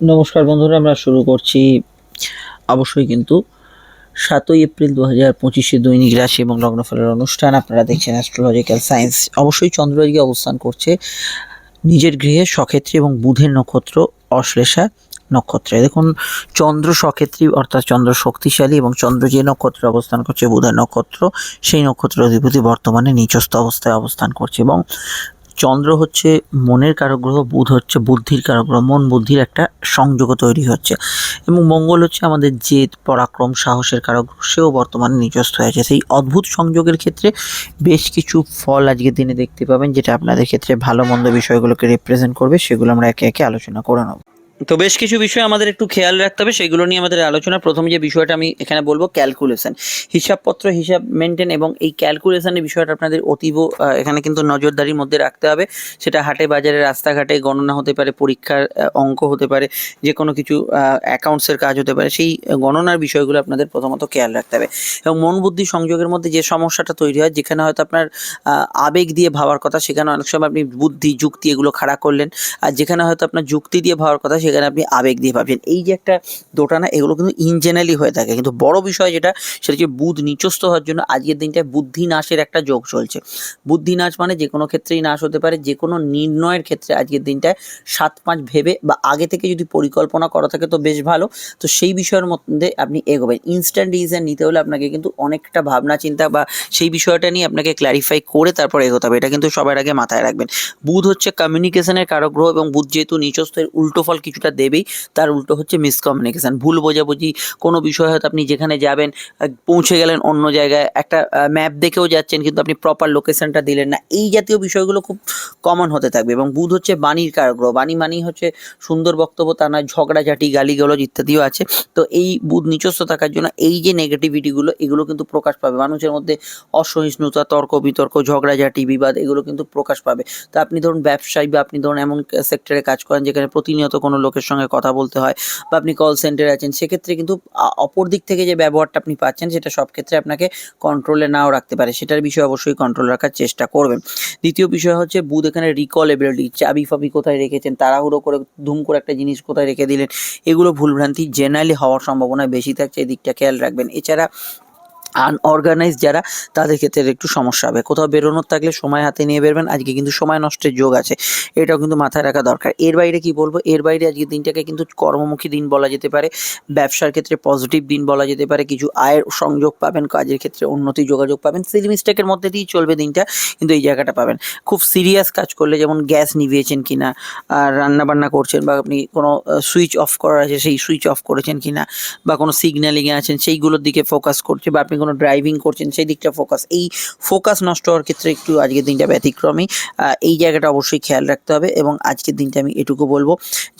নমস্কার বন্ধুরা, আমরা শুরু করছি অবশ্যই কিন্তু সাতই এপ্রিল দু হাজার পঁচিশে দৈনিক রাশি এবং লগ্নফলের অনুষ্ঠান। আপনারা দেখছেন অ্যাস্ট্রোলজিক্যাল সায়েন্স অবশ্যই চন্দ্র আজকে অবস্থান করছে, নিজের গৃহে সক্ষেত্রী এবং বুধের নক্ষত্র, অশ্লেষা নক্ষত্রে। দেখুন, চন্দ্র সক্ষেত্রী অর্থাৎ চন্দ্র শক্তিশালী এবং চন্দ্র যে নক্ষত্রে অবস্থান করছে, বুধের নক্ষত্র, সেই নক্ষত্র অধিপতি বর্তমানে নিচস্থ অবস্থায় অবস্থান করছে এবং চন্দ্র হচ্ছে মনের কারগ্রহ, বুধ হচ্ছে বুদ্ধির কারগ্রহ, মন বুদ্ধির একটা সংযোগ তৈরি হচ্ছে। এবং মঙ্গল হচ্ছে আমাদের জেদ, পরাক্রম, সাহসের কারগ্রহ, সেও বর্তমানে নিজস্ব হয়েছে সেই অদ্ভুত সংযোগের ক্ষেত্রে বেশ কিছু ফল আজকের দিনে দেখতে পাবেন, যেটা আপনাদের ক্ষেত্রে ভালো মন্দ বিষয়গুলোকে রিপ্রেজেন্ট করবে, সেগুলো আমরা একে একে আলোচনা করে নেব। তো বেশ কিছু বিষয় আমাদের একটু খেয়াল রাখতে হবে, সেগুলো নিয়ে আমাদের আলোচনা। প্রথম যে বিষয়টা আমি এখানে বলব ক্যালকুলেশন হিসাবপত্র, হিসাব মেনটেন এবং এই ক্যালকুলেশনের বিষয়টা আপনাদের অতীব এখানে কিন্তু নজরদারির মধ্যে রাখতে হবে। সেটা হাটে, বাজারে, রাস্তাঘাটে গণনা হতে পারে, পরীক্ষার অঙ্ক হতে পারে যে কোনো কিছু অ্যাকাউন্টসের কাজ হতে পারে, সেই গণনার বিষয়গুলো আপনাদের প্রথমত খেয়াল রাখতে হবে। এবং মন বুদ্ধি সংযোগের মধ্যে যে সমস্যাটা তৈরি হয়, যেখানে হয়তো আপনার আবেগ দিয়ে ভাবার কথা, সেখানে অনেক সময় আপনি বুদ্ধি, যুক্তি এগুলো খাড়া করলেন। আর যেখানে হয়তো আপনার যুক্তি দিয়ে ভাবার কথা সেখানে আপনি আবেগ দিয়ে ভাবছেন। এই যে একটা দোটানা, এগুলো কিন্তু ইন জেনারেলি হয়ে থাকে। কিন্তু বড় বিষয় যেটা, সেটা হচ্ছে বুধ নিচস্থ হওয়ার জন্য আজকের দিনটায় বুদ্ধি নাশের একটা যোগ চলছে। বুদ্ধি নাশ মানে যে কোনো ক্ষেত্রেই নাশ হতে পারে, যে কোনো নির্ণয়ের ক্ষেত্রে আজকের দিনটায় সাত পাঁচ ভেবে বা আগে থেকে যদি পরিকল্পনা করা থাকে তো বেশ ভালো। তো সেই বিষয়ের মধ্যে আপনি এগোবেন। ইনস্ট্যান্ট ডিসিশন নিতে হলে আপনাকে কিন্তু অনেকটা ভাবনা চিন্তা বা সেই বিষয়টা নিয়ে আপনাকে ক্ল্যারিফাই করে তারপর এগোতে হবে। এটা কিন্তু সবার আগে মাথায় রাখবেন। বুধ হচ্ছে কমিউনিকেশনের কারক গ্রহ এবং বুধ যেহেতু নিচস্থের উল্টো ফল কিছুটা দেবেই, তার উল্টো হচ্ছে মিসকমিউনিকেশান ভুল বোঝাবুঝি, কোনো বিষয় হয়তো আপনি যেখানে যাবেন পৌঁছে গেলেন অন্য জায়গায়, একটা ম্যাপ দেখেও যাচ্ছেন, কিন্তু আপনি প্রপার লোকেশনটা দিলেন না। এই জাতীয় বিষয়গুলো খুব কমন হতে থাকবে এবং বুধ হচ্ছে বাণীর কারগ্রহ। বাণী মানেই হচ্ছে সুন্দর বক্তব্য, তা নয়, ঝগড়াঝাটি, গালিগালাজ ইত্যাদিও আছে। তো এই বুধ নিচস্থ থাকার জন্য এই যে নেগেটিভিটিগুলো এগুলো কিন্তু প্রকাশ পাবে। মানুষের মধ্যে অসহিষ্ণুতা, তর্ক বিতর্ক, ঝগড়াঝাটি, বিবাদ, এগুলো কিন্তু প্রকাশ পাবে। তা আপনি ধরুন ব্যবসায়ী বা আপনি ধরুন এমন সেক্টরে কাজ করেন, যেখানে প্রতিনিয়ত কোনো লোকের সঙ্গে কথা বলতে হয় বা আপনি কল সেন্টারে আছেন, সেক্ষেত্রে কিন্তু অপর দিক থেকে যে ব্যবহারটা আপনি পাচ্ছেন, সেটা সব ক্ষেত্রে আপনাকে কন্ট্রোলে নাও রাখতে পারে। সেটার বিষয়ে অবশ্যই কন্ট্রোল রাখার চেষ্টা করবেন। দ্বিতীয় বিষয় হচ্ছে, বুধ এখানে রিকলেবিলিটি চাবি ফাবি কোথায় রেখেছেন, তাড়াহুড়ো করে, ধুম করে একটা জিনিস কোথায় রেখে দিলেন, এগুলো ভুলভ্রান্তি জেনারেলি হওয়ার সম্ভাবনা বেশি থাকছে এই দিকটা খেয়াল রাখবেন। এছাড়া আনঅর্গানাইজ যারা, তাদের ক্ষেত্রে একটু সমস্যা হবে। কোথাও বেরোনোর থাকলে সময় হাতে নিয়ে বেরবেন, আজকে কিন্তু সময় নষ্টের যোগ আছে। এটাও কিন্তু মাথায় রাখা দরকার। এর বাইরে কি বলব? এর বাইরে আজকে দিনটাকে কিন্তু কর্মমুখী দিন বলা যেতে পারে, ব্যবসার ক্ষেত্রে পজিটিভ দিন বলা যেতে পারে, কিছু আয়ের সংযোগ পাবেন, কাজের ক্ষেত্রে উন্নতি, যোগাযোগ পাবেন সিলি মিস্টেকের মধ্যে দিয়েই চলবে দিনটা, কিন্তু এই জায়গাটা পাবেন। খুব সিরিয়াস কাজ করলে যেমন গ্যাস নিভিয়েছেন কিনা, আর রান্নাবান্না করছেন বা আপনি কোনো সুইচ অফ করার আছে, সেই সুইচ অফ করেছেন কিনা, বা কোনো সিগন্যালিংয়ে আছেন, সেইগুলোর দিকে ফোকাস করছে, বা আপনি কোনো ড্রাইভিং করছেন, সেই দিকটা ফোকাস এই ফোকাস নষ্ট হওয়ার ক্ষেত্রে একটু আজকের দিনটা ব্যতিক্রমী। এই জায়গাটা অবশ্যই খেয়াল রাখতে হবে এবং আজকের দিনটা আমি এটুকু বলব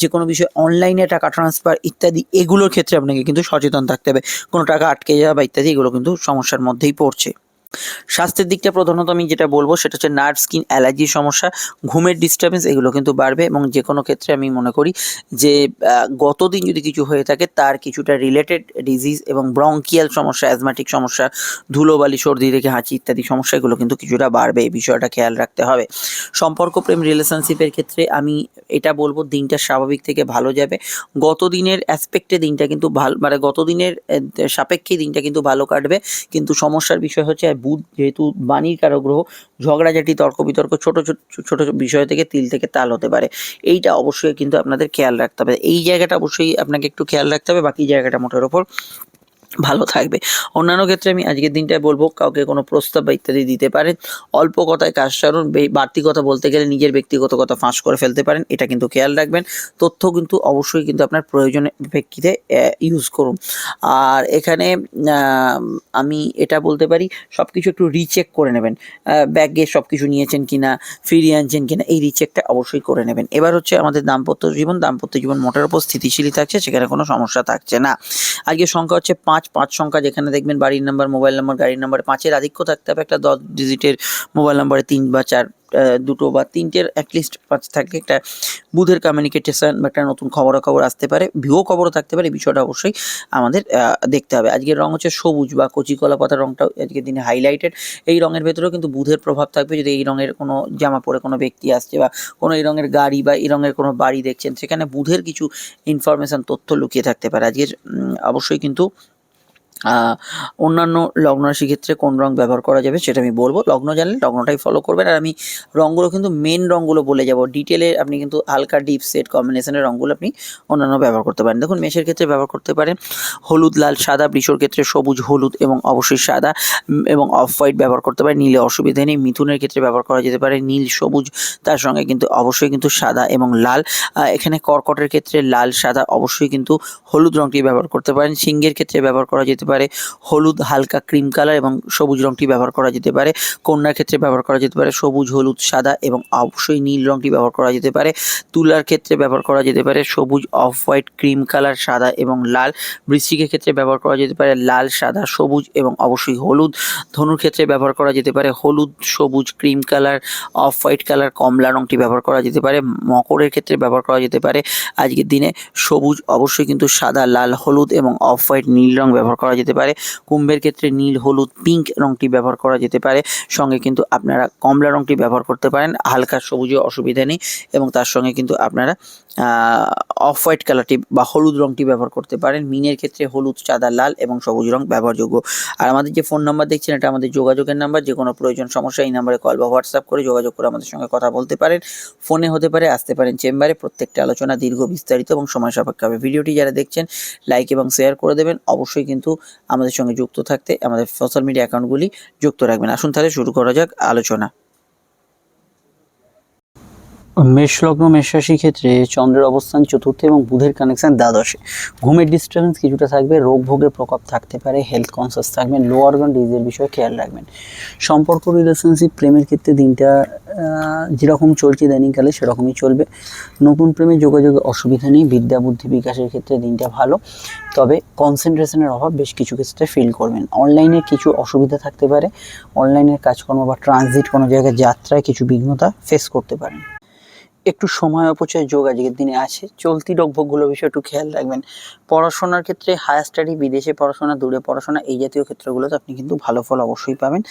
যে, কোনো বিষয়ে অনলাইনে টাকা ট্রান্সফার ইত্যাদি এগুলোর ক্ষেত্রে আপনাকে কিন্তু সচেতন থাকতে হবে। কোনো টাকা আটকে যাওয়া বা ইত্যাদি এগুলো কিন্তু সমস্যার মধ্যেই পড়ছে। স্বাস্থ্যের দিকটা প্রধানত আমি যেটা বলব সেটা হচ্ছে নার্ভ স্কিন অ্যালার্জির সমস্যা ঘুমের ডিস্টারবেন্স এগুলো কিন্তু বাড়বে এবং যে কোনো ক্ষেত্রে আমি মনে করি যে আহ, গতদিন যদি কিছু হয়ে থাকে তার কিছুটা রিলেটেড ডিজিজ এবং ব্রঙ্কিয়াল সমস্যা অ্যাজমাটিক সমস্যা ধুলোবালি সর্দি থেকে হাঁচি ইত্যাদি সমস্যা এগুলো কিন্তু কিছুটা বাড়বে এই বিষয়টা খেয়াল রাখতে হবে। সম্পর্ক প্রেম রিলেশনশিপের ক্ষেত্রে আমি এটা বলব দিনটা স্বাভাবিক থেকে ভালো যাবে। গত দিনের অ্যাসপেক্টে দিনটা কিন্তু ভালো মানে গত দিনের সাপেক্ষে দিনটা কিন্তু ভালো কাটবে। কিন্তু সমস্যার বিষয় হচ্ছে বুধ যেহেতু বাণীর কারও গ্রহ ঝগড়াঝাটি তর্ক, বিতর্ক ছোট ছোট ছোট বিষয় থেকে তিল থেকে তাল হতে পারে। এইটা অবশ্যই কিন্তু আপনাদের খেয়াল রাখতে হবে। এই জায়গাটা অবশ্যই আপনাকে একটু খেয়াল রাখতে হবে, বাকি জায়গাটা মোটের ওপর ভালো থাকবে। অন্যান্য ক্ষেত্রে আমি আজকের দিনটায় বলব, কাউকে কোনো প্রস্তাব বা ইত্যাদি দিতে পারেন। অল্প কথায় কাজ সারুন বাড়তি কথা বলতে গেলে নিজের ব্যক্তিগত কথা ফাঁস করে ফেলতে পারেন, এটা কিন্তু খেয়াল রাখবেন। তথ্য কিন্তু অবশ্যই কিন্তু আপনার প্রয়োজনের প্রেক্ষিতে ইউজ করুন। আর এখানে, আমি এটা বলতে পারি সব কিছু একটু রিচেক করে নেবেন। ব্যাগে সব কিছু নিয়েছেন কিনা, ফিরিয়ে আনছেন কিনা, এই রিচেকটা অবশ্যই করে নেবেন। এবার হচ্ছে আমাদের দাম্পত্য জীবন দাম্পত্য জীবন মোটের উপর স্থিতিশীলই থাকছে, সেখানে কোনো সমস্যা থাকছে না। আজকে সংখ্যা হচ্ছে পাঁচ পাঁচ পাঁচ সংখ্যা যেখানে দেখবেন বাড়ির নাম্বার মোবাইল নাম্বার গাড়ির নাম্বার পাঁচের আধিক্য থাকতে হবে একটা দশ ডিজিটের মোবাইল নাম্বারে তিন বা চার দুটো বা তিনটের অ্যাটলিস্ট পাঁচ থাকলে একটা বুধের কমিউনিকেশন বা একটা নতুন খবরাখবর আসতে পারে ভিও খবরও থাকতে পারে, এই বিষয়টা অবশ্যই আমাদের দেখতে হবে। আজকের রং হচ্ছে সবুজ বা কচি কলা পাতার রংটাও আজকের দিনে হাইলাইটেড এই রঙের ভেতরেও কিন্তু বুধের প্রভাব থাকবে যদি এই রঙের কোনো জামা পরে কোনো ব্যক্তি আসছে বা কোনো এই রঙের গাড়ি বা এই রঙের কোনো বাড়ি দেখছেন, সেখানে বুধের কিছু ইনফরমেশন তথ্য লুকিয়ে থাকতে পারে। আজকের অবশ্যই কিন্তু অন্যান্য লগ্ন রাশির ক্ষেত্রে কোন রং ব্যবহার করা যাবে সেটা আমি বলব। লগ্ন জানলে লগ্নটাই ফলো করবেন। আর আমি রঙগুলো কিন্তু মেন রঙগুলো বলে যাব। ডিটেলে আপনি কিন্তু হালকা ডিপ সেট কম্বিনেশনের রঙগুলো আপনি অন্যান্য ব্যবহার করতে পারেন। দেখুন, মেষের ক্ষেত্রে ব্যবহার করতে পারেন হলুদ, লাল, সাদা। বৃষর ক্ষেত্রে সবুজ, হলুদ এবং অবশ্যই সাদা এবং অফ হোয়াইট ব্যবহার করতে পারেন। নীলে অসুবিধা নেই। মিথুনের ক্ষেত্রে ব্যবহার করা যেতে পারে। নীল, সবুজ, তার সঙ্গে কিন্তু অবশ্যই কিন্তু সাদা এবং লাল। এখানে কর্কটের ক্ষেত্রে লাল, সাদা অবশ্যই কিন্তু হলুদ রঙটি ব্যবহার করতে পারেন। সিংহের ক্ষেত্রে ব্যবহার করা যেতে পারে। হলুদ হালকা ক্রিম কালার এবং সবুজ রংটি ব্যবহার করা যেতে পারে, কন্যার ক্ষেত্রে ব্যবহার করা যেতে পারে সবুজ, হলুদ, সাদা এবং অবশ্যই নীল রংটি ব্যবহার করা যেতে পারে, তুলার ক্ষেত্রে ব্যবহার করা যেতে পারে সবুজ অফ হোয়াইট ক্রিম কালার সাদা এবং লাল, বৃশ্চিকের ক্ষেত্রে ব্যবহার করা যেতে পারে লাল, সাদা, সবুজ এবং অবশ্যই হলুদ, ধনুর ক্ষেত্রে ব্যবহার করা যেতে পারে হলুদ, সবুজ cream colour off white colour কমলা রংটি ব্যবহার করা যেতে পারে, মকরের ক্ষেত্রে ব্যবহার করা যেতে পারে, আজকের দিনে সবুজ, অবশ্যই কিন্তু সাদা, লাল, হলুদ এবং অফ হোয়াইট নীল রং ব্যবহার করা পারে। কুম্ভের ক্ষেত্রে নীল, হলুদ পিঙ্ক রঙটি ব্যবহার করা যেতে পারে। সঙ্গে কিন্তু আপনারা কমলা রঙটি ব্যবহার করতে পারেন। হালকা সবুজে অসুবিধা নেই এবং তার সঙ্গে কিন্তু আপনারা অফ হোয়াইট কালারটি বা হলুদ রঙটি ব্যবহার করতে পারেন। মিনের ক্ষেত্রে হলুদ, সাদা, লাল এবং সবুজ রং ব্যবহারযোগ্য। আর আমাদের যে ফোন নাম্বার দেখছেন, এটা আমাদের যোগাযোগের নাম্বার যে কোনো প্রয়োজন সমস্যা, এই নাম্বারে কল বা হোয়াটসঅ্যাপ করে যোগাযোগ করে আমাদের সঙ্গে কথা বলতে পারেন। ফোনে হতে পারে, আসতে পারেন চেম্বারে। প্রত্যেকটা আলোচনা দীর্ঘ বিস্তারিত এবং সময় সাপেক্ষ হবে। ভিডিওটি যারা দেখছেন লাইক এবং শেয়ার করে দেবেন। অবশ্যই কিন্তু আমাদের সঙ্গে যুক্ত থাকতে আমাদের সোশ্যাল মিডিয়া অ্যাকাউন্টগুলি যুক্ত রাখবেন। আসুন তাহলে শুরু করা যাক আলোচনা। মেষ লগ্ন মেষ রাশির ক্ষেত্রে চন্দ্রের অবস্থান চতুর্থ এবং বুধের কানেকশন দ্বাদশে। ঘুমের ডিস্টার্বেন্স কিছুটা থাকবে রোগ ভোগের প্রকোপ থাকতে পারে হেলথ কনসিয়াস থাকবেন লো অর্গান ডিজিজের বিষয়ে খেয়াল রাখবেন। সম্পর্ক রিলেশনশিপ প্রেমের ক্ষেত্রে দিনটা যেরকম চলছে ইদানিংকালে সেরকমই চলবে। নতুন প্রেমে যোগাযোগে অসুবিধা নেই, বিদ্যা, বুদ্ধি বিকাশের ক্ষেত্রে দিনটা ভালো। তবে কনসেন্ট্রেশনের অভাব বেশ কিছু ক্ষেত্রে ফিল করবেন। অনলাইনে কিছু অসুবিধা থাকতে পারে অনলাইনের কাজকর্ম বা ট্রানজিট কোনো জায়গায় যাত্রায় কিছু বিঘ্নতা ফেস করতে পারেন। একটু সময় অপচয় যোগ আজকের দিনে আছে। চলতি রোগভোগগুলো বিষয়ে একটু খেয়াল রাখবেন। পড়াশোনার ক্ষেত্রে হায়ার স্টাডি বিদেশে পড়াশোনা, দূরে পড়াশোনা এই জাতীয় ক্ষেত্রগুলোতে আপনি কিন্তু ভালো ফল অবশ্যই পাবেন।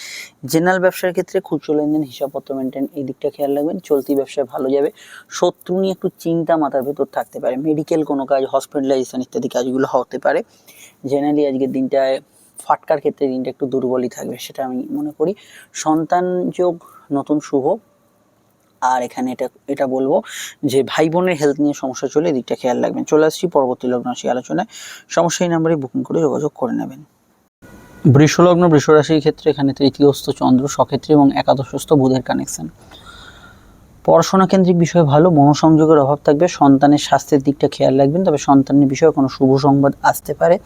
জেনারেল ব্যবসার ক্ষেত্রে খুচরো লেনদেন, হিসাবপত্র মেনটেন এই দিকটা খেয়াল রাখবেন। চলতি ব্যবসায় ভালো যাবে। শত্রু নিয়ে একটু চিন্তা মাথার ভেতর থাকতে পারে। মেডিকেল কোনো কাজ হসপিটালাইজেশন ইত্যাদি কাজগুলো হতে পারে। জেনারেলি আজকের দিনটায় ফাটকার ক্ষেত্রে দিনটা একটু দুর্বলই থাকবে, সেটা আমি মনে করি। সন্তান যোগ নতুন শুভ। আর এখানে এটা এটা বলব যে ভাই বোনের হেলথ নিয়ে সমস্যা চলে এদিকটা খেয়াল রাখবেন। চলে আসছি পরবর্তী লগ্ন রাশি আলোচনায়। সমস্যা এই নাম্বারে বুকিং করে যোগাযোগ করে নেবেন। বৃষলগ্ন, বৃষরাশির ক্ষেত্রে এখানে তৃতীয়স্থ চন্দ্র সক্ষেত্রে এবং একাদশস্থ বুধের কানেকশন পড়াশোনা কেন্দ্রিক বিষয়ে ভালো, মনোসংযোগের অভাব থাকবে, সন্তানের স্বাস্থ্যের দিকটা খেয়াল রাখবেন, তবে সন্তানের বিষয়ে কোনো শুভ সংবাদ আসতে পারে।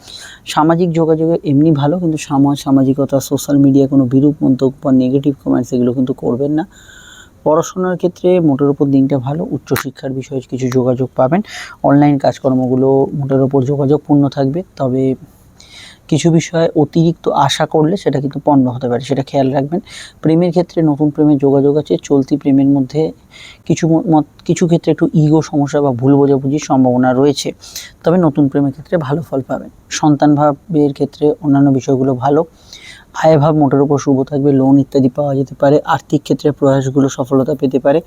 সামাজিক যোগাযোগে এমনি ভালো, কিন্তু সমাজ সামাজিকতা সোশ্যাল মিডিয়ায় কোনো বিরূপ মন্তব্য বা নেগেটিভ কমেন্টস এগুলো কিন্তু করবেন না। পড়াশোনার ক্ষেত্রে মোটের উপর দিনটা ভালো, উচ্চশিক্ষার বিষয়ে কিছু যোগাযোগ পাবেন। অনলাইন কাজকর্মগুলো মোটের উপর যোগাযোগপূর্ণ থাকবে, তবে কিছু বিষয়ে অতিরিক্ত আশা করলে সেটা কিন্তু পণ্য হতে পারে, সেটা খেয়াল রাখবেন। প্রেমের ক্ষেত্রে নতুন প্রেমের যোগাযোগ আছে, চলতি প্রেমের মধ্যে কিছু মত কিছু ক্ষেত্রে একটু ইগো সমস্যা বা ভুল বোঝাবুঝির সম্ভাবনা রয়েছে। তবে নতুন প্রেমের ক্ষেত্রে ভালো ফল পাবেন। সন্তান ভাবের ক্ষেত্রে অন্যান্য বিষয়গুলো ভালো। আয়ভাব মোটের উপর শুভ থাকবে লোন ইত্যাদি পাওয়া যেতে পারে, আর্থিক ক্ষেত্রে প্রয়াসগুলো সফলতা পেতে পারে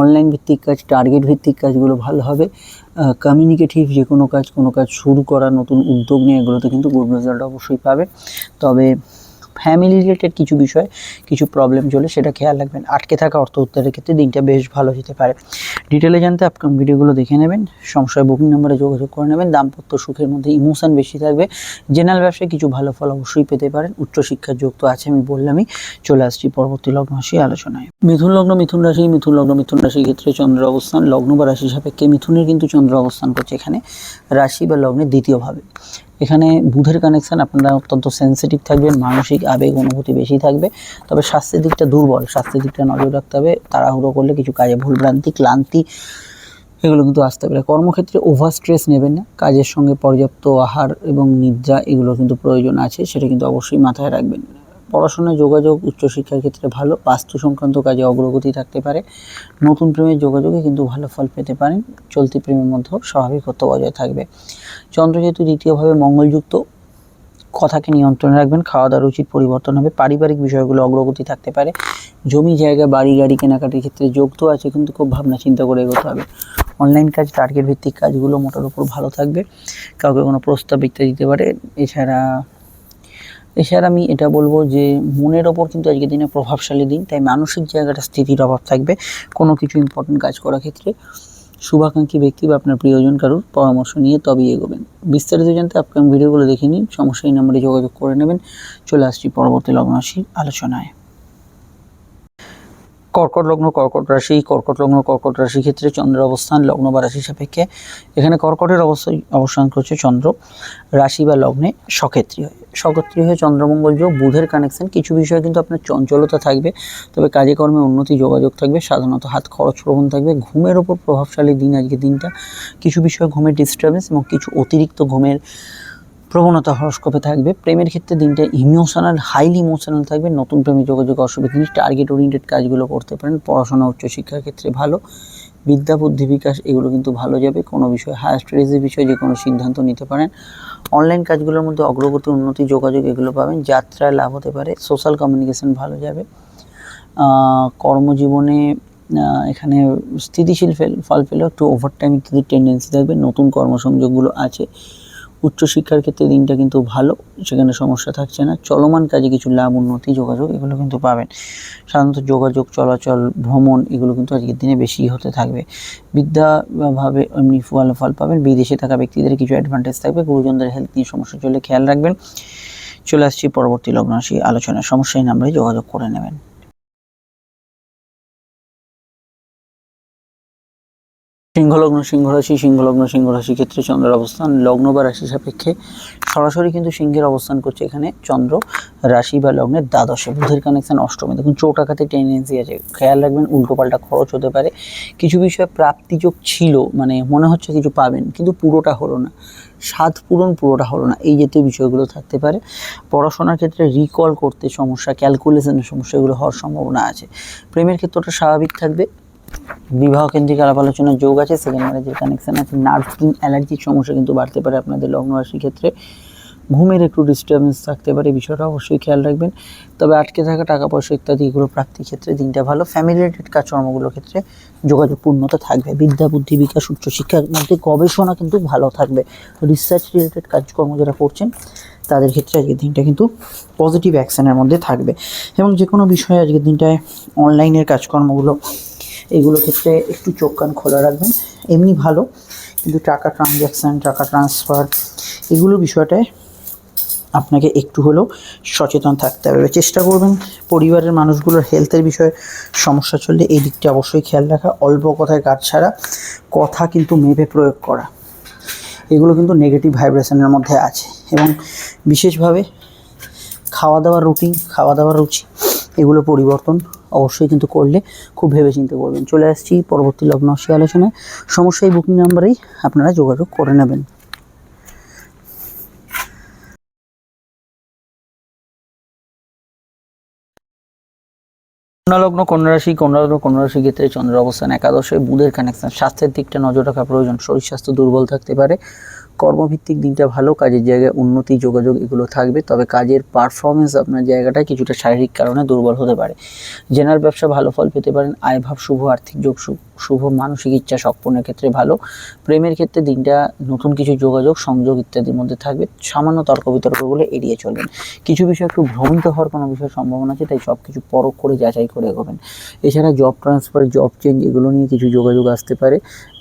অনলাইন ভিত্তিক কাজ টার্গেট ভিত্তিক কাজগুলো ভালো হবে কমিউনিকেটিভ যে কোনো কাজ কোনো কাজ শুরু করা, নতুন উদ্যোগ নিয়ে এগুলোতে কিন্তু গুড রেজাল্ট অবশ্যই পাবে। তবে ফ্যামিলি রিলেটেড কিছু বিষয়, কিছু প্রবলেম চলে, সেটা খেয়াল রাখবেন। আটকে থাকা অর্থ উত্তরের ক্ষেত্রে দিনটা বেশ ভালো যেতে পারে। ডিটেলে জানতে আপকাম ভিডিওগুলো দেখে নেবেন, সংশয় বুকিং নাম্বারে যোগাযোগ করে নেবেন, দাম্পত্য সুখের মধ্যে ইমোশন বেশি থাকবে। জেনারেল ব্যবসায় কিছু ভালো ফল অবশ্যই পেতে পারেন, উচ্চশিক্ষার যোগ তো আছে আমি বললামই। চলে আসছি পরবর্তী লগ্ন রাশি আলোচনায়। মিথুন লগ্ন, মিথুন রাশি, মিথুন লগ্ন, মিথুন রাশির ক্ষেত্রে চন্দ্র অবস্থান, লগ্ন বা রাশি সাপেক্ষে মিথুনের কিন্তু চন্দ্র অবস্থান করছে এখানে। রাশি বা লগ্নের দ্বিতীয়ভাবে এখানে বুধের কানেকশান আপনারা অত্যন্ত সেন্সিটিভ থাকবেন, মানসিক আবেগ, অনুভূতি বেশি থাকবে। তবে স্বাস্থ্যের দিকটা দুর্বল, স্বাস্থ্যের দিকটা নজর রাখতে হবে, তাড়াহুড়ো করলে কিছু কাজে ভুলভ্রান্তি, ক্লান্তি, এগুলো কিন্তু আসতে পারে। কর্মক্ষেত্রে ওভার স্ট্রেস নেবেন না, কাজের সঙ্গে পর্যাপ্ত আহার এবং নিদ্রা এগুলো কিন্তু প্রয়োজন আছে, সেটা কিন্তু অবশ্যই মাথায় রাখবেন। পড়াশোনা, যোগাযোগ, উচ্চশিক্ষার ক্ষেত্রে ভালো, বাস্তু সংক্রান্ত কাজে অগ্রগতি থাকতে পারে। নতুন প্রেমের যোগাযোগে কিন্তু ভালো ফল পেতে পারেন। চলতি প্রেমের মধ্যেও স্বাভাবিকত্ব বজায় থাকবে। চন্দ্র যেহেতু দ্বিতীয়ভাবে মঙ্গলযুক্ত। কথাকে নিয়ন্ত্রণে রাখবেন। খাওয়া দাওয়ার উচিত পরিবর্তন হবে। পারিবারিক বিষয়গুলো অগ্রগতি থাকতে পারে। জমি, জায়গা, বাড়ি, গাড়ি কেনাকাটির ক্ষেত্রে যোগ তো আছে, কিন্তু খুব ভাবনা চিন্তা করে এগোতে হবে। অনলাইন কাজ, টার্গেট ভিত্তিক কাজগুলো মোটার উপর ভালো থাকবে। কাউকে কোনো প্রস্তাব ইত্যাদি দিতে পারে। এছাড়া এছাড়া আমি এটা বলব যে মনের ওপর কিন্তু আজকের দিনে প্রভাবশালী দিন, তাই মানসিক জায়গাটা স্থিতির অভাব থাকবে। কোনো কিছু ইম্পর্টেন্ট কাজ করার ক্ষেত্রে শুভাকাঙ্ক্ষী ব্যক্তি বা আপনার প্রিয়জন কারোর পরামর্শ নিয়ে তবেই এগোবেন। বিস্তারিত জানতে আপনি ভিডিওগুলো দেখে নিন, সমস্যা এই নম্বরে যোগাযোগ করে নেবেন। চলে আসছি পরবর্তী লগ্নরাশির আলোচনায়। কর্কট লগ্ন, কর্কট রাশি, কর্কট লগ্ন, কর্কট রাশি ক্ষেত্রে চন্দ্রের অবস্থান, লগ্ন বা রাশি সাপেক্ষে। এখানে কর্কটের অবস্থায় অবস্থান করছে চন্দ্র। রাশি বা লগ্নে সক্ষেত্রীয় হয়ে সক্ষেত্রীয় হয়ে চন্দ্রমঙ্গল যোগ, বুধের কানেকশন কিছু বিষয়ে কিন্তু আপনার চঞ্চলতা থাকবে, তবে কাজে কর্মে উন্নতি, যোগাযোগ থাকবে, সাধারণত হাত খরচ প্রবণ থাকবে, ঘুমের ওপর প্রভাবশালী দিন আজকে দিনটা। কিছু বিষয়ে ঘুমের ডিস্টারবেন্স এবং কিছু অতিরিক্ত ঘুমের প্রবণতা হরস্কোপে থাকবে। প্রেমের ক্ষেত্রে দিনটা ইমোশনাল হাইলি ইমোশনাল থাকবে। নতুন প্রেমে যোগাযোগ অসুবিধা নেই। টার্গেট ওরিয়েন্টেড কাজগুলো করতে পারেন। পড়াশোনা উচ্চশিক্ষার ক্ষেত্রে ভালো। বিদ্যা, বুদ্ধি বিকাশ, এগুলো কিন্তু ভালো যাবে। কোনো বিষয়ে হায়ার স্টাডিজের বিষয়ে যে কোনো সিদ্ধান্ত নিতে পারেন। অনলাইন কাজগুলোর মধ্যে অগ্রগতি, উন্নতি, যোগাযোগ এগুলো পাবেন। যাত্রায় লাভ হতে পারে। সোশ্যাল কমিউনিকেশন ভালো যাবে। কর্মজীবনে এখানে স্থিতিশীল ফেল, ফল পেলেও একটু ওভারটাইম ইত্যাদি টেন্ডেন্সি থাকবে। নতুন কর্মসংযোগগুলো আছে। উচ্চশিক্ষার ক্ষেত্রে দিনটা কিন্তু ভালো, সেখানে সমস্যা থাকছে না। চলমান কাজে কিছু লাভ, উন্নতি, যোগাযোগ, এগুলো কিন্তু পাবেন। সাধারণত যোগাযোগ, চলাচল, ভ্রমণ, এগুলো কিন্তু আজকের দিনে বেশি হতে থাকবে। বিদ্যাভাবে এমনি ফল ফল পাবেন। বিদেশে থাকা ব্যক্তিদের কিছু অ্যাডভান্টেজ থাকবে। গুরুজনদের হেলথ নিয়ে সমস্যা চলে খেয়াল রাখবেন। চলে আসছি পরবর্তী লগ্ন আলোচনা সমস্যায় নাম্বারে যোগাযোগ করে নেবেন। সিংহলগ্ন, সিংহরাশি সিংহলগ্ন, সিংহরাশি ক্ষেত্রে চন্দ্রের অবস্থান। লগ্ন বা রাশি সাপেক্ষে সরাসরি কিন্তু সিংহের অবস্থান করছে এখানে চন্দ্র। রাশি বা লগ্নের দ্বাদশে বুধের কানেকশান অষ্টমে। দেখুন, চোট আঘাতে টেন্ডেন্সি আছে। খেয়াল রাখবেন, উল্টোপাল্টা খরচ হতে পারে। কিছু বিষয়ে প্রাপ্তিযোগ ছিল মানে মনে হচ্ছে কিছু পাবেন, কিন্তু পুরোটা হলো না। স্বাদ পূরণ পুরোটা হলো না। এই জাতীয় বিষয়গুলো থাকতে পারে। পড়াশোনার ক্ষেত্রে রিকল করতে সমস্যা ক্যালকুলেশনের সমস্যা এগুলো হওয়ার সম্ভাবনা আছে। প্রেমের ক্ষেত্রটা স্বাভাবিক থাকবে। বিবাহ কেন্দ্রিক আলাপ আলোচনার যোগ আছে সেকেন্ড ম্যারেজের কানেকশন আছে। নার্সিং অ্যালার্জির সমস্যা কিন্তু বাড়তে পারে আপনাদের লগ্ন রাশির ক্ষেত্রে। ঘুমের একটু ডিস্টারবেন্স থাকতে পারে বিষয়টা অবশ্যই খেয়াল রাখবেন। তবে আটকে থাকা টাকা পয়সা ইত্যাদি এগুলো প্রাপ্তির ক্ষেত্রে দিনটা ভালো। ফ্যামিলি রিলেটেড কাজকর্মগুলোর ক্ষেত্রে যোগাযোগ পূর্ণতা থাকবে। বিদ্যা, বুদ্ধি, বিকাশ উচ্চশিক্ষার মধ্যে গবেষণা কিন্তু ভালো থাকবে। রিসার্চ রিলেটেড কাজকর্ম যারা করছেন, তাদের ক্ষেত্রে আজকের দিনটা কিন্তু পজিটিভ অ্যাকশনের মধ্যে থাকবে। এবং যে কোনো বিষয়ে আজকের দিনটায় অনলাইনের কাজকর্মগুলো এগুলো ক্ষেত্রে একটু চোখ কান খোলা রাখবেন। এমনি ভালো, কিন্তু টাকা ট্রানজ্যাকশান টাকা ট্রান্সফার এগুলো বিষয়টায় আপনাকে একটু হলেও সচেতন থাকতে হবে। চেষ্টা করবেন পরিবারের মানুষগুলোর হেলথের বিষয়ে সমস্যা চললে এই দিকটা অবশ্যই খেয়াল রাখা। অল্প কথায় কাজ ছাড়া কথা কিন্তু মেপে প্রয়োগ করা। এগুলো কিন্তু নেগেটিভ ভাইব্রেশনের মধ্যে আছে এবং বিশেষভাবে খাওয়া দাওয়ার রুটিন খাওয়া দাওয়ার রুচি, এগুলো পরিবর্তন অবশ্যই কিন্তু করলে খুব ভেবে চিন্তে করবেন। চলে আসছি পরবর্তী লগ্ন রাশি আলোচনায়। সমস্যা এই বুকিং নাম্বারেই আপনারা যোগাযোগ করে নেবেন। কন্যালগ্ন কন্যারাশি কন্যালগ্ন কন্যারাশি ক্ষেত্রে চন্দ্র অবস্থান একাদশে। বুধের কানেকশন স্বাস্থ্যের দিকটা নজর রাখা প্রয়োজন। শরীর স্বাস্থ্য দুর্বল থাকতে পারে। কর্মভিত্তিক দিনটা ভালো, কাজের জায়গায় উন্নতি, যোগাযোগ এগুলো থাকবে। তবে কাজের পারফরমেন্স আপনার জায়গাটা কিছুটা শারীরিক কারণে দুর্বল হতে পারে। জেনার ব্যবসা ভালো ফল পেতে পারেন। আয়ভাব শুভ, আর্থিক যোগ শু- শুভ মানসিক ইচ্ছা সম্পূর্ণের ক্ষেত্রে ভালো। প্রেমের ক্ষেত্রে দিনটা নতুন কিছু যোগাযোগ, সংযোগ ইত্যাদির মধ্যে থাকবে। সামান্য তর্ক বিতর্কগুলো এড়িয়ে চলবেন। কিছু বিষয় একটু ভ্রমিত হওয়ার কোনো বিষয়ের সম্ভাবনা আছে, তাই সব কিছু পরখ করে যাচাই করে এগোবেন। এছাড়া জব ট্রান্সফার জব চেঞ্জ এগুলো নিয়ে কিছু যোগাযোগ আসতে পারে।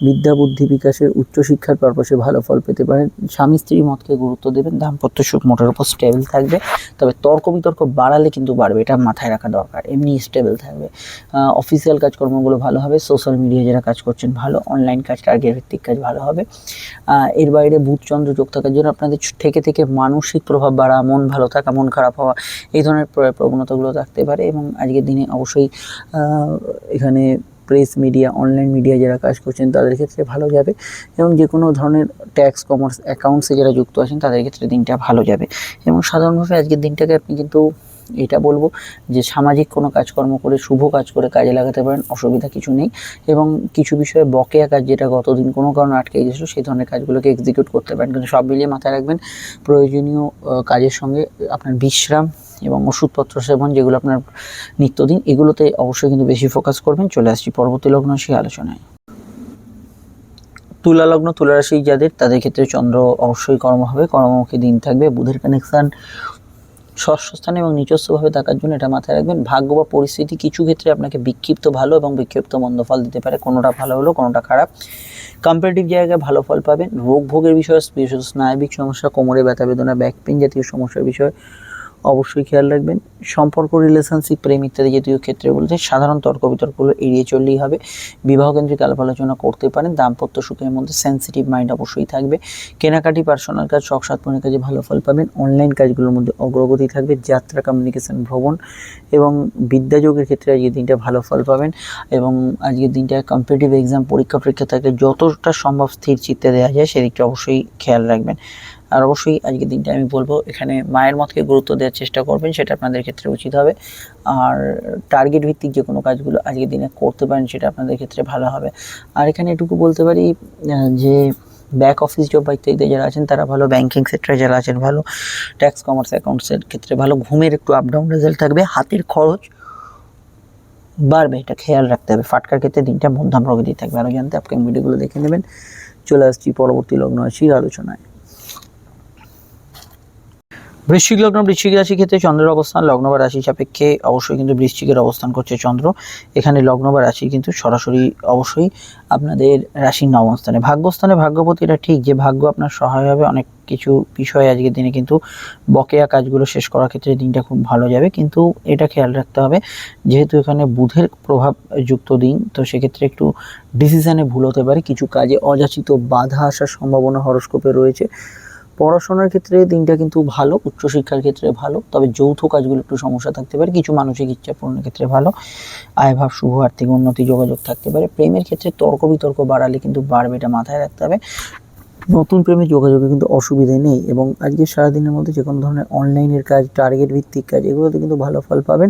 বিদ্যা বুদ্ধি বিকাশের উচ্চশিক্ষার পারপাসে ভালো ফল পেতে পারেন। স্বামী স্ত্রী মতকে গুরুত্ব দেবেন। দাম্পত্য সুখ মোটের উপর স্টেবল থাকবে। তবে তর্ক বিতর্ক বাড়ালে কিন্তু বাড়বে, এটা মাথায় রাখা দরকার। এমনি স্টেবল থাকবে। অফিসিয়াল কাজকর্মগুলো ভালো হবে সোশ্যাল মিডিয়ায় যারা কাজ করছেন, ভালো অনলাইন কাজ টার্গেট ভিত্তিক কাজ, ভালো হবে। এর বাইরে বুধ চন্দ্র যোগ থাকার জন্য আপনাদের থেকে থেকে মানসিক প্রভাব বাড়া, মন ভালো থাকা, মন খারাপ হওয়া, এই ধরনের প্রবণতাগুলো থাকতে পারে এবং আজকের দিনে অবশ্যই এখানে প্রেস মিডিয়া অনলাইন মিডিয়া যারা কাজ করছেন, তাদের ক্ষেত্রে ভালো যাবে এবং যে কোনো ধরনের ট্যাক্স কমার্স অ্যাকাউন্টসে যারা যুক্ত আছেন, তাদের ক্ষেত্রে দিনটা ভালো যাবে। এবং সাধারণভাবে আজকের দিনটাকে আপনি কিন্তু এটা বলব যে সামাজিক কোনো কাজকর্ম করে শুভ কাজ করে কাজে লাগাতে পারেন, অসুবিধা কিছু নেই। এবং কিছু বিষয়ে বকেয়া কাজ যেটা গতদিন কোনো কারণে আটকে গেছিল সেই ধরনের কাজগুলোকে এক্সিকিউট করতে পারেন। কিন্তু সব মিলিয়ে মাথায় রাখবেন, প্রয়োজনীয় কাজের সঙ্গে আপনার বিশ্রাম এবং ওষুধপত্র সেবন যেগুলো আপনার নিত্যদিন, এগুলোতে অবশ্যই কিন্তু বেশি ফোকাস করবেন। চলে আসছি পরবর্তী লগ্ন সেই আলোচনায়। তুলা লগ্ন, তুলা রাশি যাদের, তাদের ক্ষেত্রে চন্দ্র অবশ্যই কর্ম হবে কর্মমুখী দিন থাকবে। বুধের কানেকশন ষষ্ঠ স্থানে এবং নিজস্বভাবে থাকার জন্য এটা মাথায় রাখবেন। ভাগ্য বা পরিস্থিতি কিছু ক্ষেত্রে আপনাকে বিক্ষিপ্ত ভালো এবং বিক্ষিপ্ত মন্দ ফল দিতে পারে। কোনোটা ভালো হলো, কোনোটা খারাপ। কম্পারেটিভ জায়গায় ভালো ফল পাবেন। রোগ ভোগের বিষয়ে বিশেষ স্নায়বিক সমস্যা, কোমরে ব্যথা, বেদনা ব্যাক পেন জাতীয় সমস্যার বিষয়ে অবশ্যই খেয়াল রাখবেন। সম্পর্ক রিলেশনশিপ প্রেম ইত্যাদি জাতীয় ক্ষেত্রগুলোতে সাধারণ তর্ক বিতর্কগুলো এড়িয়ে চললেই হবে। বিবাহ কেন্দ্রিক আলাপ আলোচনা করতে পারেন। দাম্পত্য সুখের মধ্যে সেন্সিটিভ মাইন্ড অবশ্যই থাকবে। কেনাকাটি পার্সোনাল কাজ শখ সাতপনের কাজে ভালো ফল পাবেন। অনলাইন কাজগুলোর মধ্যে অগ্রগতি থাকবে। যাত্রা কমিউনিকেশন ভ্রমণ এবং বিদ্যাযোগের ক্ষেত্রে আজকের দিনটা ভালো ফল পাবেন এবং আজকের দিনটা কম্পিটিটিভ এক্সাম পরীক্ষা পরীক্ষা থাকলে যতটা সম্ভব স্থির চিত্তে দেওয়া যায়, সেদিকটা অবশ্যই খেয়াল রাখবেন। আর অবশ্যই আজকের দিনটা আমি বলব, এখানে মায়ের মতকে গুরুত্ব দেওয়ার চেষ্টা করবেন, সেটা আপনাদের ক্ষেত্রে উচিত হবে। আর টার্গেট ভিত্তিক যে কোনো কাজগুলো আজকের দিনে করতে পারেন, সেটা আপনাদের ক্ষেত্রে ভালো হবে। আর এখানে এটুকু বলতে পারি যে ব্যাক অফিস জব বা যারা আছেন, তারা ভালো ব্যাংকিং সেক্টরে যারা আছেন, ভালো ট্যাক্স কমার্স অ্যাকাউন্টসের ক্ষেত্রে ভালো ঘুমের একটু আপ ডাউন রেজাল্ট থাকবে, হাতের খরচ বাড়বে, এটা খেয়াল রাখতে হবে। ফাটকার ক্ষেত্রে দিনটা মধ্যম প্রগতি থাকবে। আরও জানতে আপনি ভিডিওগুলো দেখে নেবেন। চলে আসছি পরবর্তী লগ্ন রাশির আলোচনায়। বৃশ্চিক লগ্ন, বৃশ্চিক রাশি ক্ষেত্রে চন্দ্রের অবস্থান, লগ্ন বা রাশি সাপেক্ষে অবশ্যই কিন্তু বৃশ্চিকের অবস্থান করছে চন্দ্র। এখানে লগ্ন বা রাশি কিন্তু সরাসরি অবশ্যই আপনাদের রাশির নবম স্থানে। ভাগ্যস্থানে ভাগ্যপতি, এটা ঠিক যে ভাগ্য আপনার সহায় হবে, অনেক কিছু বিষয়ে আজকের দিনে কিন্তু বকেয়া কাজগুলো শেষ করার ক্ষেত্রে দিনটা খুব ভালো যাবে, কিন্তু এটা খেয়াল রাখতে হবে। যেহেতু এখানে বুধের প্রভাব যুক্ত দিন, তো সেক্ষেত্রে একটু ডিসিশনে ভুল হতে পারে। কিছু কাজে অযাচিত বাধা আসার সম্ভাবনা হরস্কোপে রয়েছে। পড়াশোনার ক্ষেত্রে দিনটা কিন্তু ভালো, উচ্চশিক্ষার ক্ষেত্রে ভালো, তবে যৌথ কাজগুলো একটু সমস্যা থাকতে পারে, কিছু মানসিক ইচ্ছা পূরণের ক্ষেত্রে ভালো, আয়ভাব, শুভ, আর্থিক উন্নতি, যোগাযোগ থাকতে পারে। প্রেমের ক্ষেত্রে তর্ক বিতর্ক বাড়ালে কিন্তু বাড়বে এটা মাথায় রাখতে হবে। নতুন প্রেমের যোগাযোগে কিন্তু অসুবিধে নেই এবং আজকে সারাদিনের মধ্যে যে কোনো ধরনের অনলাইনের কাজ, টার্গেট ভিত্তিক কাজ, এগুলোতে কিন্তু ভালো ফল পাবেন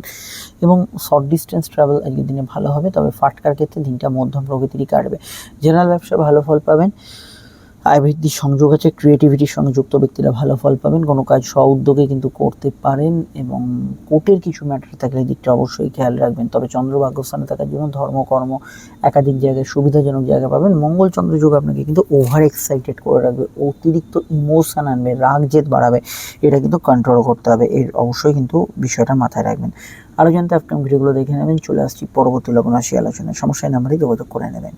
এবং শর্ট ডিস্টেন্স ট্রাভেল আজকের দিনে ভালো হবে, তবে ফাটকার ক্ষেত্রে দিনটা মধ্যম প্রকৃতিরই কাটবে। জেনারেল ব্যবসা ভালো ফল পাবেন। আয় বৃদ্ধির সংযোগ আছে ক্রিয়েটিভিটির সঙ্গে যুক্ত ব্যক্তিরা ভালো ফল পাবেন, কোনো কাজ স্ব উদ্যোগে কিন্তু করতে পারেন এবং কোর্টের কিছু ম্যাটার থাকলে দিকটা অবশ্যই খেয়াল রাখবেন। তবে চন্দ্র ভাগ্যস্থানে থাকার জন্য ধর্ম কর্ম একাধিক জায়গায় সুবিধাজনক জায়গা পাবেন। মঙ্গল চন্দ্র যোগ আপনাকে কিন্তু ওভার এক্সাইটেড করে রাখবে, অতিরিক্ত ইমোশন আনবে রাগ জেদ বাড়াবে, এটা কিন্তু কন্ট্রোল করতে হবে। এর অবশ্যই কিন্তু বিষয়টা মাথায় রাখবেন। আরও জানতে আপনি ভিডিওগুলো দেখে নেবেন, চলে আসছি পরবর্তী লগ্ন রাশি আলোচনায়। সমস্যায় নাম্বারে যোগাযোগ করে নেবেন।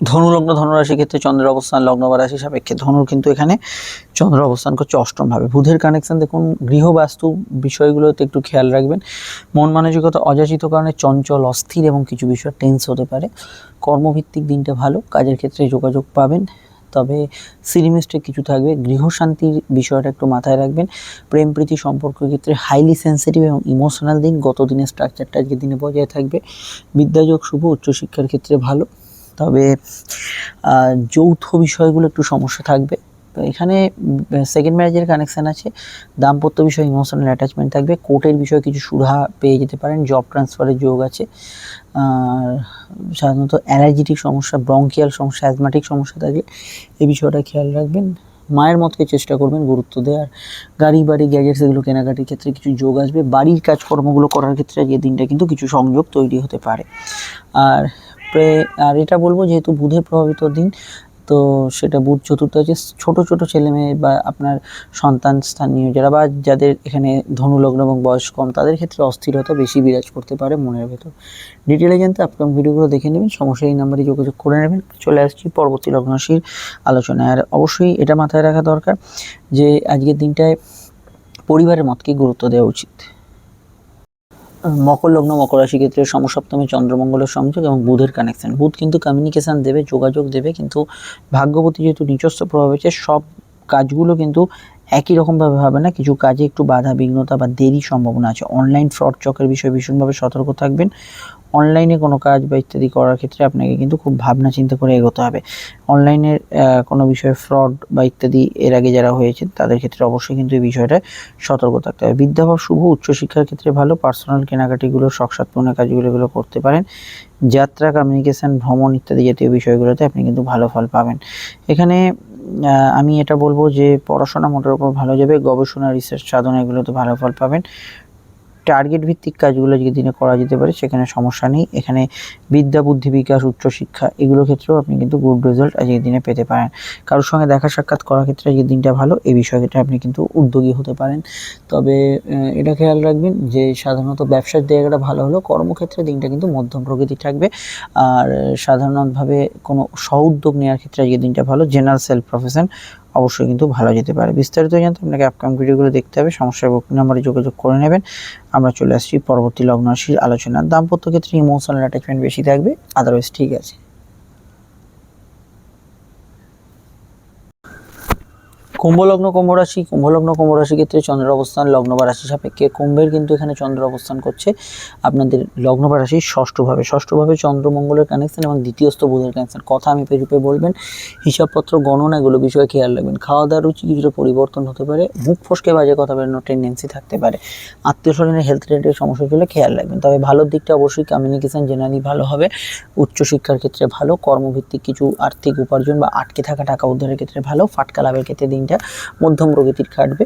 ধনু লগ্ন ধনুরাশি ক্ষেত্রে চন্দ্রের অবস্থান লগ্ন বা রাশি সাপেক্ষে। ধনুর কিন্তু এখানে চন্দ্র অবস্থান করছে অষ্টম ভাবে। বুধের কানেকশন দেখুন গৃহবাস্তু বিষয়গুলোতে একটু খেয়াল রাখবেন। মন মানসিকতা অযাচিত কারণে চঞ্চল, অস্থির এবং কিছু বিষয় টেন্স হতে পারে। কর্মভিত্তিক দিনটা ভালো, কাজের ক্ষেত্রে যোগাযোগ পাবেন। তবে সিরিমিস্টে কিছু থাকবে। গৃহশান্তির বিষয়টা একটু মাথায় রাখবেন। প্রেম, প্রীতি সম্পর্কের ক্ষেত্রে হাইলি সেন্সিটিভ এবং ইমোশনাল দিন। গত দিনের স্ট্রাকচারটা আজকের দিনে বজায় থাকবে। বিদ্যাযোগ শুভ, উচ্চশিক্ষার ক্ষেত্রে ভালো। তবে যৌথ বিষয়গুলো একটু সমস্যা থাকবে। তো এখানে সেকেন্ড ম্যারেজের কানেকশান আছে, দাম্পত্য বিষয়ে ইমোশনাল অ্যাটাচমেন্ট থাকবে কোর্টের বিষয়ে কিছু সুরাহা পেয়ে যেতে পারেন জব ট্রান্সফারের যোগ আছে। সাধারণত অ্যালার্জিটিক সমস্যা ব্রঙ্কিয়াল সমস্যা অ্যাজমাটিক সমস্যা থাকলে এই বিষয়টা খেয়াল রাখবেন। মায়ের মতকে চেষ্টা করবেন গুরুত্ব দেওয়ার। গাড়ি, বাড়ি গ্যাজেটস এগুলো কেনাকাটির ক্ষেত্রে কিছু যোগ আসবে। বাড়ির কাজকর্মগুলো করার ক্ষেত্রে আজকের দিনটা কিন্তু কিছু সংযোগ তৈরি হতে পারে। আর আর এটা বলব যেহেতু বুধের প্রভাবিত দিন, তো সেটা বুধ চতুর্থ আছে ছোট ছোট ছেলে মেয়ে বা আপনার সন্তান স্থানীয় যারা বা যাদের এখানে ধনুলগ্ন এবং বয়স কম, তাদের ক্ষেত্রে অস্থিরতা বেশি বিরাজ করতে পারে মনের ভেতর। ডিটেলে জানতে আপনার ভিডিওগুলো দেখে নেবেন, সমস্যা এই নাম্বারে যোগাযোগ করে নেবেন। চলে আসছি পরবর্তী লগ্নরাশির আলোচনায়, আর অবশ্যই এটা মাথায় রাখা দরকার যে আজকের দিনটায় পরিবারের মতকে গুরুত্ব দেওয়া উচিত। মকর লগ্ন, মকর রাশি ক্ষেত্রে সমসপ্তমে চন্দ্রমঙ্গলের সংযোগ এবং বুধের কানেকশন বুধ কিন্তু কমিউনিকেশান দেবে, যোগাযোগ দেবে, কিন্তু ভাগ্যবতী যেহেতু নিজস্ব প্রভাব হয়েছে সব কাজগুলো কিন্তু একই রকমভাবে হবে না, কিছু কাজে একটু বাধা, বিঘ্নতা বা দেরি সম্ভাবনা আছে। অনলাইন ফ্রড চকের বিষয়ে ভীষণভাবে সতর্ক থাকবেন। অনলাইনে কোনো কাজ বা ইত্যাদি করার ক্ষেত্রে আপনাকে কিন্তু খুব ভাবনা চিন্তা করে এগোতে হবে। অনলাইনের কোনো বিষয়ে ফ্রড বা ইত্যাদি এর আগে যারা হয়েছে তাদের ক্ষেত্রে অবশ্যই কিন্তু এই বিষয়টা সতর্ক থাকতে হবে। বিদ্যাভাব শুভ উচ্চশিক্ষার ক্ষেত্রে ভালো পার্সোনাল কেনাকাটিগুলো শখসাৎ পূর্ণ কাজগুলো এগুলো করতে পারেন। যাত্রা কমিউনিকেশন ভ্রমণ ইত্যাদি জাতীয় বিষয়গুলোতে আপনি কিন্তু ভালো ফল পাবেন। এখানে আমি এটা বলব যে পড়াশোনা মোটের উপর ভালো যাবে, গবেষণা রিসার্চ সাধনা এগুলোতে ভালো ফল পাবেন। টার্গেট ভিত্তিক কাজগুলো যদি দিনে করা যেতে পারে, সেখানে সমস্যা নেই। এখানে বিদ্যা, বুদ্ধি বিকাশ উচ্চশিক্ষা এগুলো ক্ষেত্রেও আপনি কিন্তু গুড রেজাল্ট আজকের দিনে পেতে পারেন। কারোর সঙ্গে দেখা সাক্ষাৎ করার ক্ষেত্রে আজকের দিনটা ভালো, এই বিষয় ক্ষেত্রে আপনি কিন্তু উদ্যোগী হতে পারেন। তবে এটা খেয়াল রাখবেন যে সাধারণত ব্যবসার জায়গাটা ভালো হলো কর্মক্ষেত্রে দিনটা কিন্তু মধ্যম প্রকৃতি থাকবে। আর সাধারণভাবে কোনো সহ উদ্যোগ নেওয়ার ক্ষেত্রে আজকের দিনটা ভালো। জেনারেল সেলফ প্রফেশন অবশ্যই কিন্তু ভালো যেতে পারে। বিস্তারিত জানতে আপনাকে আপকাম ভিডিওগুলো দেখতে হবে। সমস্যার বুকিং নাম্বারে যোগাযোগ করে নেবেন। আমরা চলে আসছি পরবর্তী লগ্ন রাশির আলোচনা দাম্পত্য ক্ষেত্রে ইমোশনাল অ্যাটাচমেন্ট বেশি থাকবে আদারওয়াইজ ঠিক আছে। কুম্ভ লগ্ন কুম্ভ রাশি কুম্ভ লগ্ন কুম্ভ রাশি ক্ষেত্রে চন্দ্র অবস্থান, লগ্ন বা রাশি সাপেক্ষে কুম্ভের কিন্তু এখানে চন্দ্র অবস্থান করছে। আপনাদের লগ্ন বা রাশির ষষ্ঠভাবে ষষ্ঠভাবে চন্দ্র মঙ্গলের কানেকশন এবং দ্বিতীয়স্থ বুধের কানেকশন কথা আমি পেরুপে বলবেন, হিসাবপত্র, গণনা এগুলো বিষয়ে খেয়াল রাখবেন। খাওয়া দাওয়ার রুচি কিছুটা পরিবর্তন হতে পারে, মুখ ফসকে বাজে কথা বেরোনোর টেন্ডেন্সি থাকতে পারে। আত্মীয় স্বজনের হেলথ রিলেটেড সমস্যা হলে খেয়াল রাখবেন। তবে ভালোর দিকটা অবশ্যই কমিউনিকেশান জেনারেলি ভালো হবে। উচ্চশিক্ষার ক্ষেত্রে ভালো, কর্মভিত্তিক কিছু আর্থিক উপার্জন বা আটকে থাকা টাকা উদ্ধারের ক্ষেত্রে ভালো, ফাটকা লাভের ক্ষেত্রে দিনটা মধ্যম প্রকৃতির কাটবে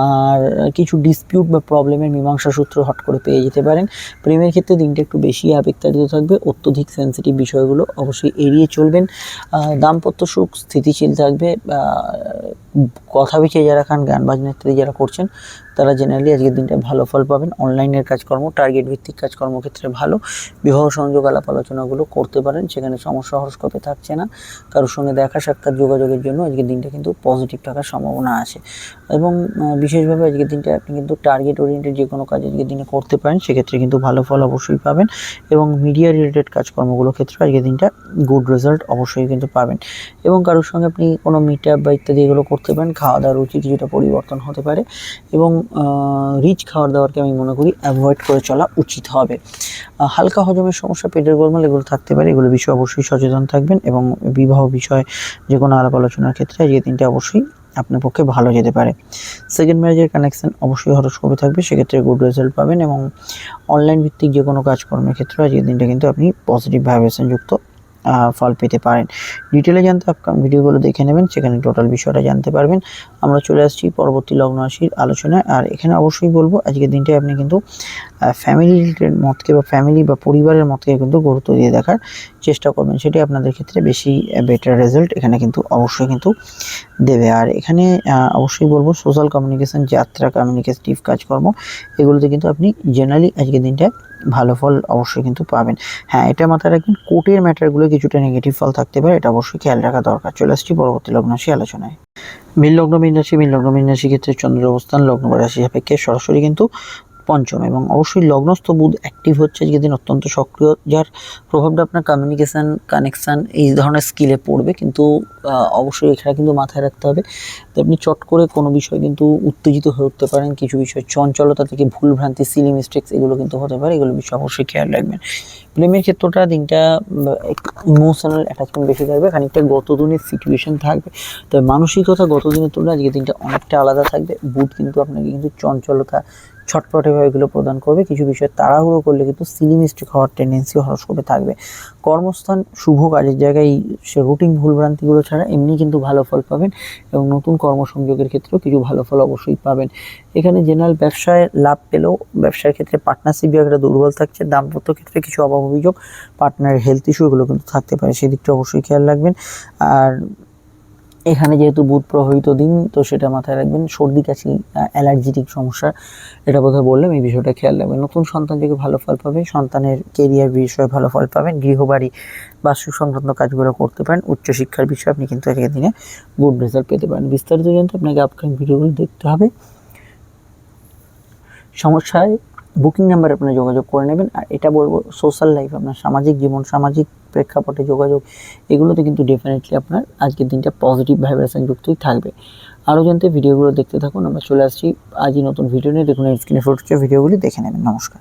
আর কিছু ডিসপিউট বা প্রবলেমের মীমাংসা সূত্র হট করে পেয়ে যেতে পারেন। প্রেমের ক্ষেত্রে দিনটা একটু বেশি আবেগতাড়িত থাকবে। অত্যধিক সেন্সিটিভ বিষয়গুলো অবশ্যই এড়িয়ে চলবেন। দাম্পত্য সুখ স্থিতিশীল থাকবে। কথা বিছিয়ে যারা খান, গান ইত্যাদি যারা করছেন তারা জেনারেলি আজকের দিনটা ভালো ফল পাবেন। অনলাইনের কাজকর্ম টার্গেট ভিত্তিক কাজকর্ম ক্ষেত্রে ভালো। বিবাহ সংযোগ, আলাপ আলোচনাগুলো করতে পারেন। সেখানে সমস্যা হরস্কোপে থাকছে না। কারোর সঙ্গে দেখা, সাক্ষাৎ, যোগাযোগের জন্য আজকের দিনটা কিন্তু পজিটিভ থাকার সম্ভাবনা আছে। এবং বিশেষভাবে আজকের দিনটা আপনি কিন্তু টার্গেট ওরিয়েন্টেড যে কোনো কাজ আজকের দিনে করতে পারেন, সেক্ষেত্রে কিন্তু ভালো ফল অবশ্যই পাবেন। এবং মিডিয়া রিলেটেড কাজকর্মগুলোর ক্ষেত্রে আজকের দিনটা গুড রেজাল্ট অবশ্যই কিন্তু পাবেন। এবং কারোর সঙ্গে আপনি কোনো মিট আপ বা ইত্যাদি এগুলো করতে পারেন। খাওয়া দাওয়ার রুচি কিছুটা পরিবর্তন হতে পারে। এবং রিচ খাবার দাবারকে আমি মনে করি অ্যাভয়েড করে চলা উচিত হবে। হালকা হজমের সমস্যা, পেটের গোলমাল, এগুলো থাকতে পারে, এগুলো বিষয়ে অবশ্যই সচেতন থাকবেন এবং বিবাহ বিষয়ে যে কোনো আলাপ আলোচনার ক্ষেত্রে আজকের দিনটা অবশ্যই আপনার পক্ষে ভালো যেতে পারে। সেকেন্ড ম্যারেজের কানেকশন অবশ্যই হরস্কোপে থাকবে, সেক্ষেত্রে গুড রেজাল্ট পাবেন এবং অনলাইন ভিত্তিক যে কোনো কাজকর্মের ক্ষেত্রে আজকের দিনটা কিন্তু আপনি পজিটিভ ভাইব্রেশন যুক্ত ফল পেতে পারেন। ডিটেলে জানতে আপকাম ভিডিওগুলো দেখে নেবেন, সেখানে টোটাল বিষয়টা জানতে পারবেন। আমরা চলে আসছি পরবর্তী লগ্ন রাশির আলোচনায়। আর এখানে অবশ্যই বলব আজকের দিনটায় আপনি কিন্তু ফ্যামিলি রিলেটেড মতকে বা ফ্যামিলি বা পরিবারের মতকে কিন্তু গুরুত্ব দিয়ে দেখার চেষ্টা করবেন। সেটি আপনাদের ক্ষেত্রে বেশি বেটার রেজাল্ট এখানে কিন্তু অবশ্যই কিন্তু দেবে। আর এখানে অবশ্যই বলব সোশ্যাল কমিউনিকেশন যাত্রা কমিউনিকেটিভ কাজকর্ম, এগুলোতে কিন্তু আপনি জেনারেলি আজকের দিনটায় ভালো ফল অবশ্যই কিন্তু পাবেন। হ্যাঁ এটা মাথায় রাখবেন কোর্টের ম্যাটারগুলো কিছুটা নেগেটিভ ফল থাকতে পারে, এটা অবশ্যই খেয়াল রাখা দরকার। চলে আসছি পরবর্তী লগ্নাশি আলোচনায়। মীন লগ্ন, মীন রাশি লগ্ন, মীন ক্ষেত্রে চন্দ্র অবস্থান, লগ্ন রাশি সাপেক্ষে সরাসরি কিন্তু পঞ্চম এবং অবশ্যই লগ্নস্থ বুধ অ্যাক্টিভ হচ্ছে আজকের দিন, অত্যন্ত সক্রিয়, যার প্রভাবটা আপনার কমিউনিকেশান কানেকশান এই ধরনের স্কিলে পড়বে, কিন্তু অবশ্যই এখানে কিন্তু মাথায় রাখতে হবে। তো আপনি চট করে কোনো বিষয় কিন্তু উত্তেজিত হয়ে উঠতে পারেন, কিছু বিষয় চঞ্চলতা থেকে ভুল ভ্রান্তি সিলি মিস্টেক্স এগুলো কিন্তু হতে পারে, এগুলো বিষয়ে অবশ্যই খেয়াল রাখবেন। প্রেমের ক্ষেত্রটা দিনটা ইমোশনাল অ্যাটাচমেন্ট বেশি থাকবে, খানিকটা গত দিনের সিচুয়েশন থাকবে। তবে মানসিকতা গত দিনের তুলনায় আজকের দিনটা অনেকটা আলাদা থাকবে, বুধ কিন্তু আপনাকে কিন্তু চঞ্চলতা ছটপটে এগুলো প্রদান করবে। কিছু বিষয়ে তাড়াহুড়ো করলে কিন্তু সিলিমিস্টিক হওয়ার টেন্ডেন্সি হরস্কোপে থাকবে। কর্মস্থান, শুভ কাজের জায়গায় সে রুটিন ভুলভ্রান্তিগুলো ছাড়া এমনি কিন্তু ভালো ফল পাবেন এবং নতুন কর্মসংযোগের ক্ষেত্রেও কিছু ভালো ফল অবশ্যই পাবেন। এখানে জেনারেল ব্যবসায় লাভ পেলেও ব্যবসার ক্ষেত্রে পার্টনারশিপ জায়গাটা দুর্বল থাকছে। দাম্পত্য ক্ষেত্রে কিছু অভাব অভিযোগ পার্টনারের হেলথ ইস্যু এগুলো কিন্তু থাকতে পারে। সেদিকটা অবশ্যই খেয়াল রাখবেন। আর এখানে যেহেতু বুধ প্রভাবিত দিন, তো সেটা মাথায় রাখবেন। সর্দি, কাশি অ্যালার্জিটিক সমস্যা, এটা বোধহয় বললাম, এই বিষয়টা খেয়াল রাখবেন। নতুন সন্তান থেকে ভালো ফল পাবে, সন্তানের কেরিয়ার বিষয়ে ভালো ফল পাবেন, গৃহবাড়ি বাস্তু সংক্রান্ত কাজগুলো করতে পারেন, উচ্চশিক্ষার বিষয়ে আপনি কিন্তু আজকের দিনে গুড রেজাল্ট পেতে পারেন। বিস্তারিত জানতে আপনাকে আপকামিং ভিডিওগুলো দেখতে হবে। সমস্যায় বুকিং নাম্বারে আপনি যোগাযোগ করে নেবেন আর এটা বলব সোশ্যাল লাইফ আপনার সামাজিক জীবন, সামাজিক প্রেক্ষাপটে যোগাযোগ, এগুলোতে কিন্তু ডেফিনেটলি আপনার আজকের দিনটা পজিটিভ ভাইব্রেশন যুক্তই থাকবে। আরও জানতে ভিডিওগুলো দেখতে থাকুন, আমরা চলে আসছি, আজই নতুন ভিডিও নিয়ে। দেখুন স্ক্রিনে ফুটছে ভিডিওগুলি দেখে নেবেন। নমস্কার।